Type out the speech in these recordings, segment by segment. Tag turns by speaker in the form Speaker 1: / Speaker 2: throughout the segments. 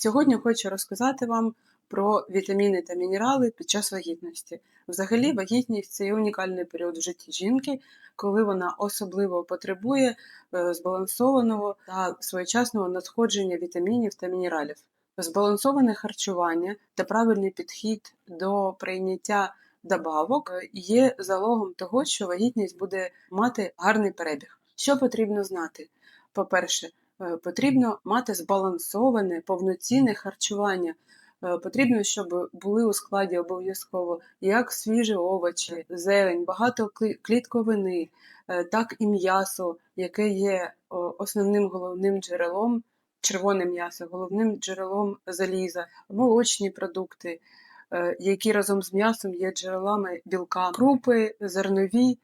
Speaker 1: Сьогодні хочу розказати вам про вітаміни та мінерали під час вагітності. Взагалі, вагітність це унікальний період в житті жінки, коли вона особливо потребує е, збалансованого та своєчасного надходження вітамінів та мінералів. Збалансоване харчування та правильний підхід до прийняття добавок е, є залогом того, що вагітність буде мати гарний перебіг. Що потрібно знати? По-перше, потрібно мати збалансоване повноцінне харчування. Е, Потрібно, щоб були у складі обов'язково як свіжі овочі, зелень, багато клітковини, е, так і м'ясо, яке є основним головним джерелом, червоне м'ясо, головним джерелом заліза, молочні продукти, е, які разом з м'ясом є джерелами білка, крупи, зернові.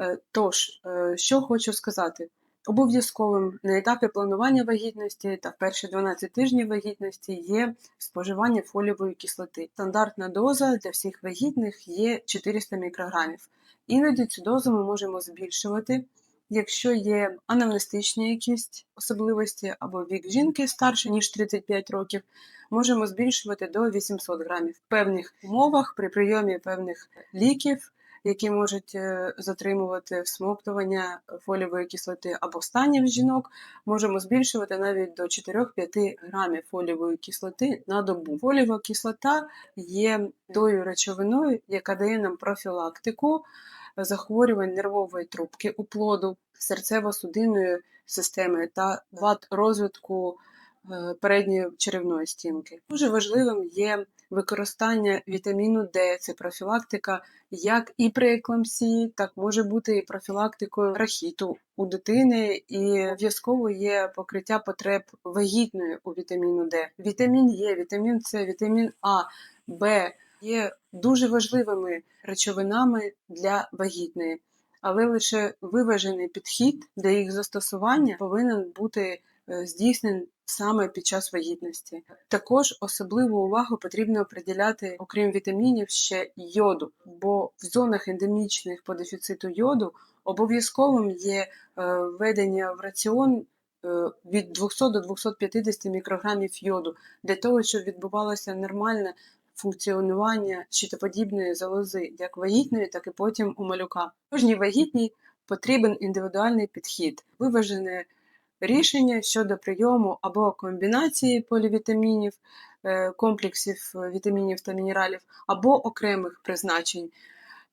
Speaker 1: Е, Тож, е, що хочу сказати. Обов'язковим на етапі планування вагітності та в перші 12 тижнів вагітності є споживання фолієвої кислоти. Стандартна доза для всіх вагітних є 400 мікрограмів. Іноді цю дозу ми можемо збільшувати, якщо є анамнестичні якісь особливості або вік жінки старше ніж 35 років, можемо збільшувати до 800 грамів. В певних умовах при прийомі певних ліків які можуть е, затримувати всмоктування фолієвої кислоти або станів жінок, можемо збільшувати навіть до 4-5 грамів фолієвої кислоти на добу. Фолієва кислота є тою речовиною, яка дає нам профілактику захворювань нервової трубки у плоду, серцево-судинної системи та вад розвитку е, передньої черевної стінки. Дуже важливим є використання вітаміну Д, це профілактика як і при екламсії, так може бути і профілактикою рахіту у дитини, і обов'язково є покриття потреб вагітної у вітаміну Д. Вітамін Е, вітамін С, вітамін А, Б є дуже важливими речовинами для вагітної, але лише виважений підхід до їх застосування повинен бути е, здійснений саме під час вагітності. Також особливу увагу потрібно приділяти, окрім вітамінів, ще йоду, бо в зонах ендемічних по дефіциту йоду обов'язковим є е, введення в раціон е, від 200 до 250 мікрограмів йоду для того, щоб відбувалося нормальне функціонування щитоподібної залози, як вагітної, так і потім у малюка. Кожній вагітній потрібен індивідуальний підхід, виважене рішення щодо прийому або комбінації полівітамінів, е, комплексів вітамінів та мінералів, або окремих призначень.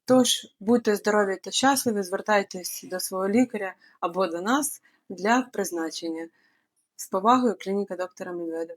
Speaker 1: Тож будьте здорові та щасливі, звертайтесь до свого лікаря або до нас для призначення. З повагою, клініка доктора Медведя.